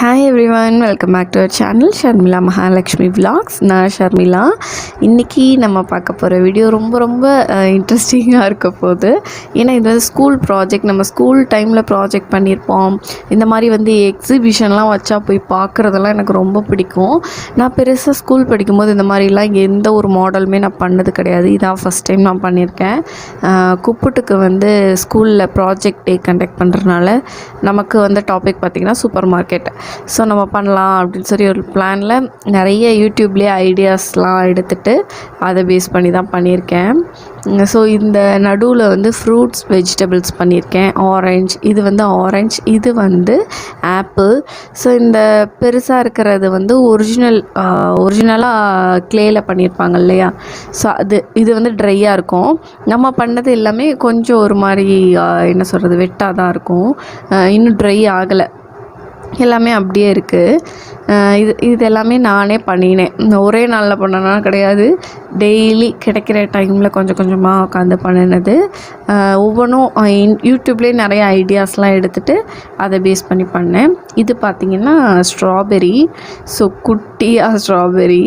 Hi everyone welcome back to our channel Sharmila Mahalakshmi vlogs நான் ஷர்மிளா இன்றைக்கி நம்ம பார்க்க போகிற வீடியோ ரொம்ப ரொம்ப இன்ட்ரெஸ்டிங்காக இருக்க போகுது. ஏன்னா இது வந்து ஸ்கூல் ப்ராஜெக்ட் நம்ம ஸ்கூல் டைமில் ப்ராஜெக்ட் பண்ணியிருப்போம் இந்த மாதிரி வந்து எக்ஸிபிஷன்லாம் வச்சா போய் பார்க்குறதெல்லாம் எனக்கு ரொம்ப பிடிக்கும். நான் பெருசாக ஸ்கூல் படிக்கும்போது இந்த மாதிரிலாம் எந்த ஒரு மாடலுமே நான் பண்ணது கிடையாது. இதான் ஃபஸ்ட் டைம் நான் பண்ணியிருக்கேன் கூப்பிட்டுக்கு குப்புட்டுக்கு வந்து ஸ்கூலில் ப்ராஜெக்ட் டே கண்டக்ட் பண்ணுறதுனால நமக்கு வந்து டாபிக் பார்த்திங்கன்னா சூப்பர் மார்க்கெட் ஸோ நம்ம பண்ணலாம் அப்படின்னு சொல்லி ஒரு பிளானில் நிறைய யூடியூப்லேயே ஐடியாஸ்லாம் எடுத்துகிட்டு அதை பேஸ் பண்ணி தான் பண்ணியிருக்கேன். ஸோ இந்த நடுவில் வந்து ஃப்ரூட்ஸ் வெஜிடபிள்ஸ் பண்ணியிருக்கேன். ஆரஞ்சு இது வந்து ஆரஞ்சு இது வந்து ஆப்பிள் ஸோ இந்த பெருசாக இருக்கிறது வந்து ஒரிஜினல் ஒரிஜினலாக க்ளேயில் பண்ணியிருப்பாங்க இல்லையா? ஸோ அது இது வந்து ட்ரையாக இருக்கும். நம்ம பண்ணது எல்லாமே கொஞ்சம் ஒரு மாதிரி என்ன சொல்கிறது வெட்டாக தான் இருக்கும் இன்னும் ட்ரை ஆகலை. எல்லாமே அப்படியே இருக்குது இது இது எல்லாமே நானே பண்ணினேன். ஒரே நாளில் பண்ணனா கிடையாது. டெய்லி கிடைக்கிற டைமில் கொஞ்சம் கொஞ்சமாக உட்காந்து பண்ணினது. ஒவ்வொன்றும் யூடியூப்லேயே நிறைய ஐடியாஸ்லாம் எடுத்துகிட்டு அதை பேஸ் பண்ணி பண்ணேன். இது பார்த்திங்கன்னா ஸ்ட்ராபெரி. ஸோ குட்டியாக ஸ்ட்ராபெரி.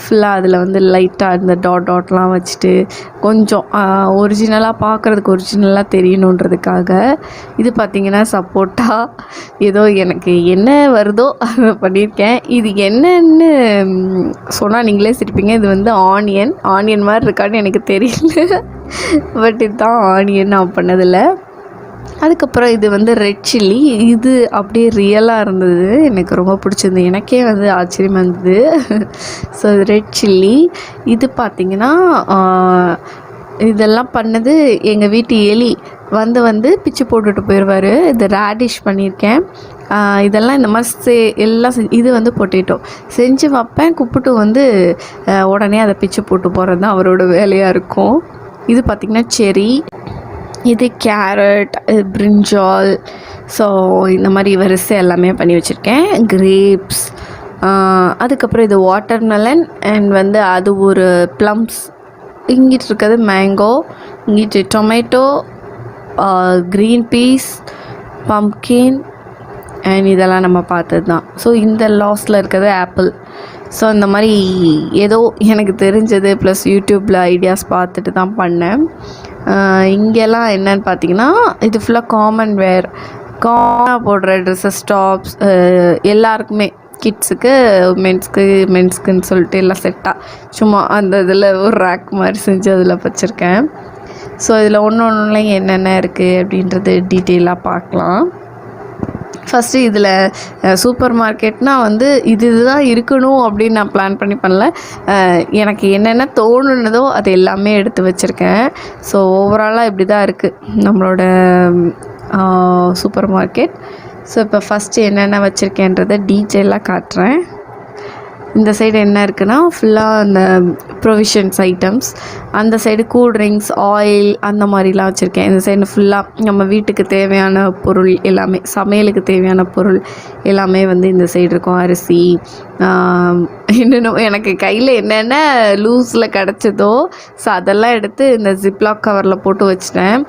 ஃபுல்லாக அதில் வந்து லைட்டாக இந்த டாட் டாட்லாம் வச்சுட்டு கொஞ்சம் ஒரிஜினலாக பார்க்குறதுக்கு ஒரிஜினலாக தெரியணுன்றதுக்காக இது பார்த்திங்கன்னா சப்போட்டா ஏதோ எனக்கு என்ன வருதோ அதை பண்ணியிருக்கேன். இது என்னன்னு சொன்னால் நீங்களே சிரிப்பீங்க. இது வந்து ஆனியன் ஆனியன் மாதிரி இருக்கான்னு எனக்கு தெரியல. பட் இதுதான் ஆனியன் நான் பண்ணதில்லை. அதுக்கப்புறம் இது வந்து ரெட் சில்லி இது அப்படியே ரியலாக இருந்தது. எனக்கு ரொம்ப பிடிச்சிருந்தது. எனக்கே வந்து ஆச்சரியமாக இருந்தது. ஸோ ரெட் சில்லி இது பார்த்திங்கன்னா இதெல்லாம் பண்ணது எங்கள் வீட்டு எலி. வந்து வந்து பிச்சு போட்டுட்டு போயிடுவார் இது ரேடிஷ் பண்ணியிருக்கேன். இதெல்லாம் இந்த மாதிரி செ எல்லாம் செஞ்சு இது வந்து பொட்டேட்டோ செஞ்சு வைப்பேன். குப்பிட்டு வந்து உடனே அதை பிச்சு போட்டு போகிறது தான் அவரோட வேலையாக இருக்கும். இது பார்த்திங்கன்னா செரி இது கேரட் பிரிஞ்சால் ஸோ இந்த மாதிரி வரிசை எல்லாமே பண்ணி வச்சுருக்கேன். கிரேப்ஸ் அதுக்கப்புறம் இது வாட்டர்மெலன் அண்ட் வந்து அது ஒரு ப்ளம்ஸ் இங்கிட்டு இருக்கிறது மேங்கோ இங்கிட்டு tomato green peas pumpkin and இதெல்லாம் நம்ம பார்த்தது தான் ஸோ இந்த லாஸில் இருக்கிறது ஆப்பிள் ஸோ இந்த மாதிரி ஏதோ எனக்கு தெரிஞ்சது ப்ளஸ் யூடியூப்பில் ஐடியாஸ் பார்த்துட்டு தான் பண்ணேன். இங்கெல்லாம் என்னன்னு பார்த்தீங்கன்னா இது ஃபுல்லாக காமன் வேர் காமனாக போடுற ட்ரெஸ்ஸஸ் டாப்ஸ் எல்லாருக்குமே. கிட்ஸுக்கு மென்ஸ்க்கு மென்ஸ்க்குன்னு சொல்லிட்டு எல்லாம் செட்டாக சும்மா அந்த இதில் ஒரு ரேக் மாதிரி செஞ்சு அதில் வச்சுருக்கேன். ஸோ இதில் ஒன்று ஒன்றுலையும் என்னென்ன இருக்குது அப்படின்றது டீட்டெயிலாக பார்க்கலாம். ஃபஸ்ட்டு இதில் சூப்பர் மார்க்கெட்னால் வந்து இது இதுதான் இருக்கணும் அப்படின்னு நான் பிளான் பண்ணி பண்ணல. எனக்கு என்னென்ன தோணுனதோ அது எல்லாமே எடுத்து வச்சுருக்கேன். ஸோ ஓவராலாக இப்படி தான் இருக்குது நம்மளோட சூப்பர் மார்க்கெட் ஸோ இப்போ ஃபஸ்ட்டு என்னென்ன வச்சுருக்கேன்றதை டீட்டெயிலாக காட்டுறேன். இந்த சைடு என்ன இருக்குன்னா ஃபுல்லாக அந்த ப்ரொவிஷன்ஸ் ஐட்டம்ஸ் அந்த சைடு கூல் ட்ரிங்க்ஸ் ஆயில் அந்த மாதிரிலாம் வச்சுருக்கேன். இந்த சைடு ஃபுல்லாக நம்ம வீட்டுக்கு தேவையான பொருள் எல்லாமே சமையலுக்கு தேவையான பொருள் எல்லாமே வந்து இந்த சைடு இருக்கும். அரிசி இன்னும் எனக்கு கையில் என்னென்ன லூஸில் கிடச்சதோ ஸோ அதெல்லாம் எடுத்து இந்த ஜிப்லாக் கவரில் போட்டு வச்சிட்டேன்.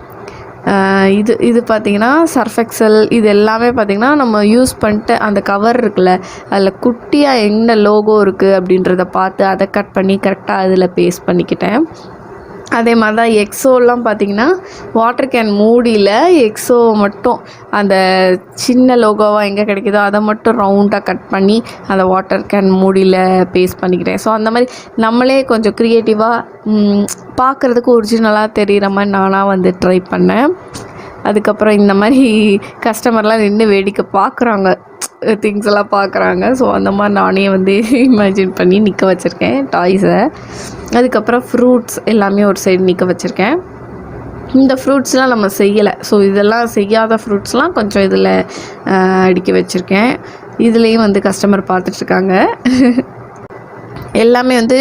இது இது பார்த்திங்கன்னா சர்ஃபெக்சல் இது எல்லாமே பார்த்திங்கன்னா நம்ம யூஸ் பண்ணிட்டு அந்த கவர் இருக்குல்ல அதில் குட்டியாக என்ன லோகோ இருக்குது அப்படின்றத பார்த்து அதை கட் பண்ணி கரெக்டாக அதில் பேஸ்ட் பண்ணிக்கிட்டேன். அதே மாதிரி தான் எக்ஸோலாம் பார்த்தீங்கன்னா வாட்டர் கேன் மூடியில் எக்ஸோ மட்டும் அந்த சின்ன லோகோவாக எங்கே கிடைக்குதோ அதை மட்டும் ரவுண்டாக கட் பண்ணி அந்த வாட்டர் கேன் மூடியில் பேஸ்ட் பண்ணிக்கிறேன். ஸோ அந்த மாதிரி நம்மளே கொஞ்சம் க்ரியேட்டிவாக பார்க்குறதுக்கு ஒரிஜினலாக தெரிகிற மாதிரி நானாக வந்து ட்ரை பண்ணேன். அதுக்கப்புறம் இந்த மாதிரி கஸ்டமர்லாம் நின்று வேடிக்கை பார்க்குறாங்க திங்ஸ் எல்லாம் பார்க்குறாங்க ஸோ அந்த மாதிரி நானே வந்து இமேஜின் பண்ணி நிற்க வச்சுருக்கேன் டாய்ஸை அதுக்கப்புறம் ஃப்ரூட்ஸ் எல்லாமே ஒரு சைடு நிற்க வச்சுருக்கேன். இந்த ஃப்ரூட்ஸ்லாம் நம்ம செய்யலை. ஸோ இதெல்லாம் செய்யாத ஃப்ரூட்ஸ்லாம் கொஞ்சம் இதில் அடுக்கி வச்சுருக்கேன். இதுலேயும் வந்து கஸ்டமர் பார்த்துட்ருக்காங்க எல்லாமே வந்து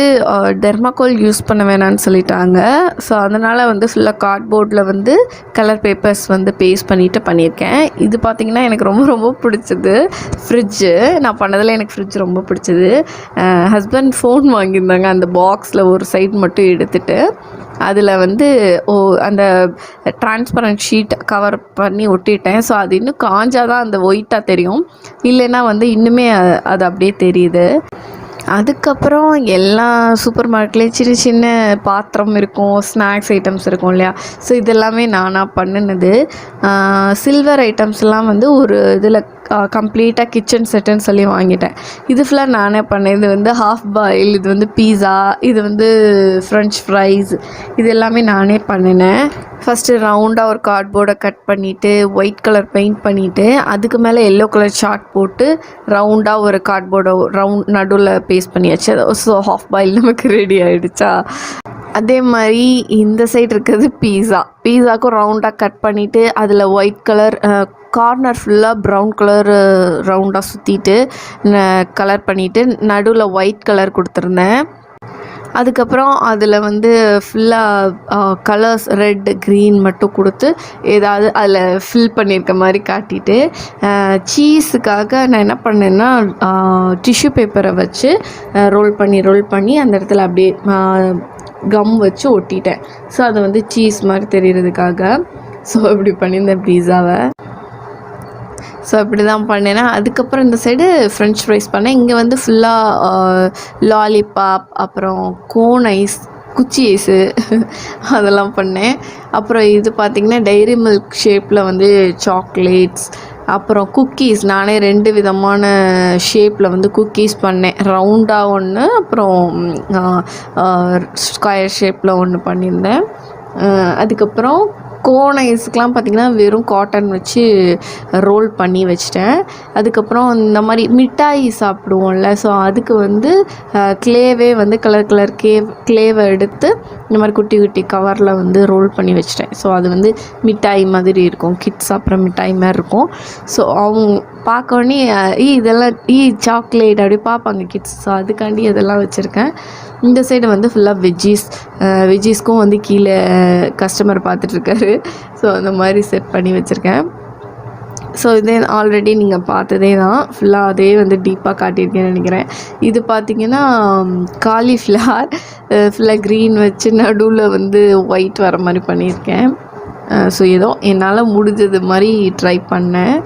டெர்மாக்கோல் யூஸ் பண்ண வேணாம்னு சொல்லிட்டாங்க. ஸோ அதனால் வந்து ஃபுல்லாக கார்ட்போர்டில் வந்து கலர் பேப்பர்ஸ் வந்து பேஸ்ட் பண்ணிவிட்டு பண்ணியிருக்கேன். இது பார்த்திங்கன்னா எனக்கு ரொம்ப ரொம்ப பிடிச்சது. ஃப்ரிட்ஜு நான் பண்ணதில் எனக்கு ஃப்ரிட்ஜ் ரொம்ப பிடிச்சது. ஹஸ்பண்ட் ஃபோன் வாங்கியிருந்தாங்க. அந்த பாக்ஸில் ஒரு சைட் மட்டும் எடுத்துகிட்டு அதில் வந்து ஓ அந்த டிரான்ஸ்பரண்ட் ஷீட் கவர் பண்ணி ஒட்டிட்டேன். ஸோ அது இன்னும் காஞ்சாதான் அந்த ஒயிட்டாக தெரியும். இல்லைன்னா வந்து இன்னுமே அது அப்படியே தெரியுது. அதுக்கப்புறம் எல்லா சூப்பர் மார்க்கெட்லேயும் சின்ன சின்ன பாத்திரம் இருக்கும் ஸ்நாக்ஸ் ஐட்டம்ஸ் இருக்கும் இல்லையா? ஸோ இதெல்லாமே நானாக பண்ணினது. சில்வர் ஐட்டம்ஸ்லாம் வந்து ஒரு இதில் கம்ப்ளீட்டாக கிச்சன் செட்டுன்னு சொல்லி வாங்கிட்டேன். இது ஃபுல்லாக நானே பண்ணேன். இது வந்து ஹாஃப் பாயில் இது வந்து பீஸா இது வந்து ஃப்ரெஞ்ச் ஃப்ரைஸ் இது எல்லாமே நானே பண்ணினேன். ஃபஸ்ட்டு ரவுண்டாக ஒரு கார்ட்போர்டை கட் பண்ணிவிட்டு ஒயிட் கலர் பெயிண்ட் பண்ணிவிட்டு அதுக்கு மேலே எல்லோ கலர் சார்ட் போட்டு ரவுண்டாக ஒரு கார்ட்போர்டை ரவுண்ட் நடுவில் பேஸ்ட் பண்ணியாச்சு ஸோ ஹாஃப் பாயில் நமக்கு ரெடி ஆகிடுச்சா அதே மாதிரி இந்த சைடு இருக்கிறது பீஸா பீஸாக்கும் ரவுண்டாக கட் பண்ணிவிட்டு அதில் ஒயிட் கலர் கார்னர் ஃபுல்லாக ப்ரௌன் கலர் ரவுண்டாக சுற்றிட்டு கலர் பண்ணிவிட்டு நடுவில் ஒயிட் கலர் கொடுத்துருந்தேன். அதுக்கப்புறம் அதில் வந்து ஃபுல்லாக கலர்ஸ் ரெட் க்ரீன் மட்டும் கொடுத்து ஏதாவது அதில் ஃபில் பண்ணியிருக்க மாதிரி காட்டிட்டு சீஸுக்காக நான் என்ன பண்ணேன்னா டிஷ்யூ பேப்பரை வச்சு ரோல் பண்ணி ரோல் பண்ணி அந்த இடத்துல அப்படியே கம் வச்சு ஒட்டிட்டேன். ஸோ அது வந்து சீஸ் மாதிரி தெரிகிறதுக்காக ஸோ இப்படி பண்ணியிருந்தேன் பீஸாவை ஸோ இப்படி தான் பண்ணினேன் அதுக்கப்புறம் இந்த சைடு ஃப்ரெஞ்ச் ஃப்ரைஸ் பண்ணேன். இங்கே வந்து ஃபுல்லாக லாலிபாப் அப்புறம் கோன் ஐஸ் குச்சி ஐஸு அதெல்லாம் பண்ணேன். அப்புறம் இது பார்த்திங்கன்னா டைரி மில்க் ஷேப்பில் வந்து சாக்லேட்ஸ் அப்புறம் குக்கீஸ் நானே ரெண்டு விதமான ஷேப்பில் வந்து குக்கீஸ் பண்ணேன். ரவுண்டாக ஒன்று அப்புறம் ஸ்கொயர் ஷேப்பில் ஒன்று பண்ணியிருந்தேன். அதுக்கப்புறம் கோன் ஐஸ்க்கெலாம் பார்த்திங்கன்னா வெறும் காட்டன் வச்சு ரோல் பண்ணி வச்சிட்டேன். அதுக்கப்புறம் இந்த மாதிரி மிட்டாய் சாப்பிடுவோம்ல. ஸோ அதுக்கு வந்து க்ளேவே வந்து கலர் கலர் கே க்ளேவை எடுத்து இந்த மாதிரி குட்டி குட்டி கவரில் வந்து ரோல் பண்ணி வச்சிட்டேன். ஸோ அது வந்து மிட்டாய் மாதிரி இருக்கும். கிட்ஸ் அப்புறம் மிட்டாய் மாதிரி இருக்கும். ஸோ அவங்க பார்க்கவுடனே ஈ இதெல்லாம் ஈ சாக்லேட் அப்படி பார்ப்பாங்க கிட்ஸ் ஸோ அதுக்காண்டி இதெல்லாம் வச்சுருக்கேன். இந்த சைடு வந்து ஃபுல்லாக வெஜ்ஜீஸ் வெஜ்ஜீஸ்க்கும் வந்து கீழே கஸ்டமர் பார்த்துட்ருக்காரு ஸோ அந்த மாதிரி செட் பண்ணி வச்சுருக்கேன். ஸோ இதே ஆல்ரெடி நீங்கள் பார்த்ததே தான். ஃபுல்லாக அதே வந்து டீப்பாக காட்டியிருக்கேன்னு நினைக்கிறேன். இது பார்த்தீங்கன்னா காலிஃப்ளவர் ஃபுல்லாக க்ரீன் வச்சு நடுவில் வந்து ஒயிட் வர மாதிரி பண்ணியிருக்கேன். ஸோ ஏதோ என்னால் முடிஞ்சது மாதிரி ட்ரை பண்ணேன்.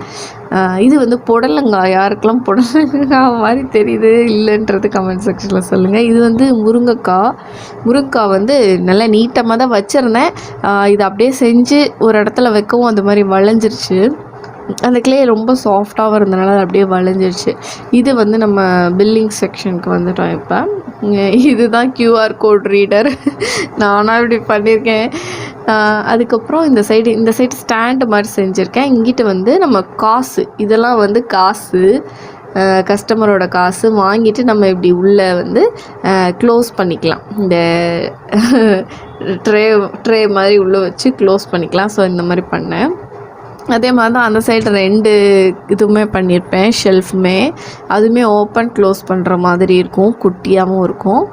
இது வந்து புடலங்காய்? யாருக்கெல்லாம் புடலங்காய் மாதிரி தெரியுது இல்லைன்றது கமெண்ட் செக்ஷனில் சொல்லுங்கள் இது வந்து முருங்கைக்காய். முருங்கைக்காய் வந்து நல்லா நீட்டமாக தான் வச்சுருந்தேன். இது அப்படியே செஞ்சு ஒரு இடத்துல வைக்கவும் அந்த மாதிரி வளைஞ்சிருச்சு. அந்த கிளே ரொம்ப சாஃப்டாகவும் இருந்தனால அது அப்படியே வளைஞ்சிருச்சு. இது வந்து நம்ம பில்லிங் செக்ஷனுக்கு வந்துட்டோம் இப்போ. இதுதான் கியூஆர் கோட் ரீடர் நானாக இப்படி பண்ணியிருக்கேன் அதுக்கப்புறம் இந்த சைடு இந்த சைடு ஸ்டாண்டு மாதிரி செஞ்சுருக்கேன். இங்கிட்டு வந்து நம்ம காசு இதெல்லாம் வந்து காசு கஸ்டமரோட காசு வாங்கிட்டு நம்ம இப்படி உள்ளே வந்து க்ளோஸ் பண்ணிக்கலாம். இந்த ட்ரே ட்ரே மாதிரி உள்ளே வச்சு க்ளோஸ் பண்ணிக்கலாம். ஸோ இந்த மாதிரி பண்ணேன். அதே மாதிரி தான் அந்த சைடு ரெண்டு இதுவுமே பண்ணியிருப்பேன் ஷெல்ஃபுமே அதுவுமே ஓப்பன் க்ளோஸ் பண்ணுற மாதிரி இருக்கும் குட்டியாகவும் இருக்கும்.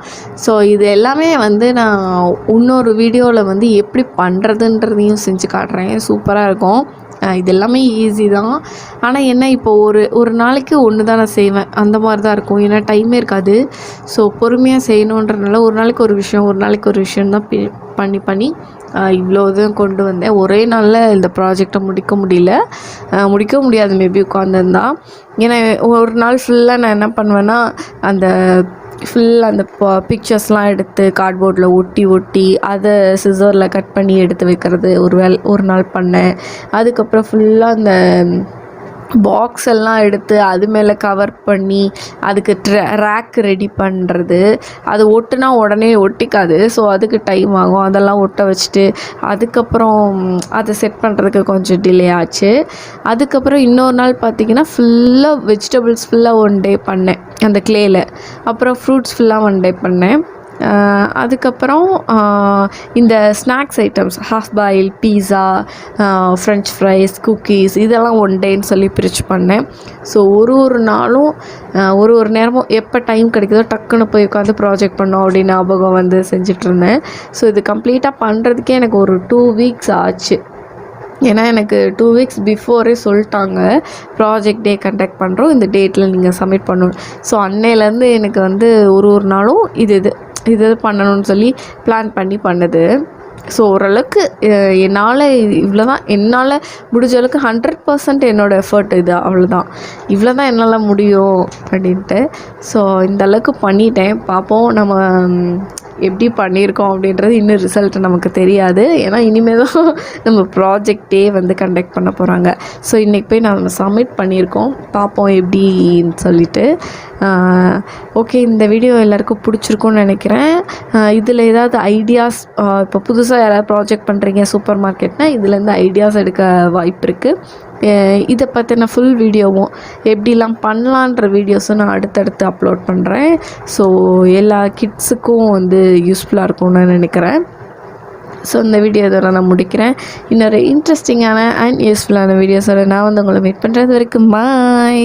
ஸோ இது எல்லாமே வந்து நான் இன்னொரு வீடியோவில் வந்து எப்படி பண்ணுறதுன்றதையும் செஞ்சு காட்டுறேன். சூப்பராக இருக்கும். இது எல்லாமே ஈஸி தான். ஆனால் என்ன இப்போ ஒரு ஒரு நாளைக்கு ஒன்று தான் நான் செய்வேன். அந்த மாதிரி தான் இருக்கும். ஏன்னா டைமே இருக்காது. ஸோ பொறுமையாக செய்யணுன்றனால ஒரு நாளைக்கு ஒரு விஷயம் ஒரு நாளைக்கு ஒரு விஷயம் தான் பண்ணி பண்ணி இவ்வளோ இதுவும் கொண்டு வந்தேன். ஒரே நாளில் இந்த ப்ராஜெக்டை முடிக்க முடியல. முடிக்க முடியாது மேபி உட்காந்துருந்தா ஏன்னா ஒரு நாள் ஃபுல்லாக நான் என்ன பண்ணுவேன்னா அந்த ஃபுல் அந்த பிக்சர்ஸ்லாம் எடுத்து கார்ட்போர்டில் ஒட்டி ஒட்டி அதை சிசரில் கட் பண்ணி எடுத்து வைக்கிறது ஒரு வேல் ஒரு நாள் பண்ணேன். அதுக்கப்புறம் ஃபுல்லாக அந்த பாக்ஸ் எல்லாம் எடுத்து அது மேலே கவர் பண்ணி அதுக்கு ரேக் ரெடி பண்ணுறது அது ஒட்டுனா உடனே ஒட்டிக்காது. ஸோ அதுக்கு டைம் ஆகும். அதெல்லாம் ஒட்ட வச்சுட்டு அதுக்கப்புறம் அதை செட் பண்ணுறதுக்கு கொஞ்சம் டிலே ஆச்சு. அதுக்கப்புறம் இன்னொரு நாள் பார்த்தீங்கன்னா ஃபுல்லாக வெஜிடபிள்ஸ் ஃபுல்லாக ஒன் டே பண்ணேன். அந்த க்ளேயில் அப்புறம் ஃப்ரூட்ஸ் ஃபுல்லாக ஒன் டே பண்ணேன். அதுக்கப்புறம் இந்த snacks items half boil pizza French fries cookies இதெல்லாம் ஒன் டேன்னு சொல்லி பிரித்து பண்ணேன். ஸோ ஒரு ஒரு நாளும் ஒரு ஒரு நேரமும் எப்போ டைம் கிடைக்குதோ டக்குன்னு போய் உட்காந்து ப்ராஜெக்ட் பண்ணோம் அப்படின்னு ஞாபகம் வந்து செஞ்சிட்ருந்தேன் ஸோ இது கம்ப்ளீட்டாக பண்ணுறதுக்கே எனக்கு ஒரு டூ வீக்ஸ் ஆச்சு. ஏன்னா எனக்கு டூ வீக்ஸ் பிஃபோரே சொல்லிட்டாங்க. ப்ராஜெக்ட் டே கண்டக்ட் பண்ணுறோம் இந்த டேட்டில் நீங்கள் சப்மிட் பண்ணணும். ஸோ அன்னையிலேருந்து எனக்கு வந்து ஒரு ஒரு நாளும் இது இது. இது பண்ணணும்னு சொல்லி பிளான் பண்ணி பண்ணுது. ஸோ ஓரளவுக்கு என்னால் இவ்வளோ தான் என்னால் முடிஞ்ச அளவுக்கு ஹண்ட்ரட் பர்சன்ட் என்னோடய எஃபர்ட் இது அவ்வளோதான் இவ்வளோ தான் என்னால் முடியும் அப்படின்ட்டு. ஸோ இந்த அளவுக்கு பண்ணிட்டேன். பார்ப்போம் நம்ம எப்படி பண்ணியிருக்கோம் அப்படின்றது இன்னும் ரிசல்ட் நமக்கு தெரியாது. ஏன்னா இனிமேல் தான் நம்ம ப்ராஜெக்டே வந்து கண்டக்ட் பண்ண போகிறாங்க ஸோ இன்றைக்கி போய் நம்ம சப்மிட் பண்ணியிருக்கோம். பார்ப்போம் எப்படின்னு சொல்லிட்டு. ஓகே இந்த வீடியோ எல்லாருக்கும் பிடிச்சிருக்கும்னு நினைக்கிறேன். இதில் ஏதாவது ஐடியாஸ் இப்போ புதுசாக யாராவது ப்ராஜெக்ட் பண்ணுறீங்க சூப்பர் மார்க்கெட்னால் இதுலேருந்து ஐடியாஸ் எடுக்க வாய்ப்பு இருக்குது இதை பற்றின ஃபுல் வீடியோவும் எப்படிலாம் பண்ணலான்ற வீடியோஸும் நான் அடுத்தடுத்து அப்லோட் பண்ணுறேன் ஸோ எல்லா கிட்ஸுக்கும் வந்து யூஸ்ஃபுல்லாக இருக்கும்னு நினைக்கிறேன். ஸோ இந்த வீடியோ இதோட நான் முடிக்கிறேன். இன்னொரு இன்ட்ரெஸ்டிங்கான அண்ட் யூஸ்ஃபுல்லான வீடியோஸோட நான் வந்து உங்களை மீட் பண்ணுறது வரைக்கும் பாய்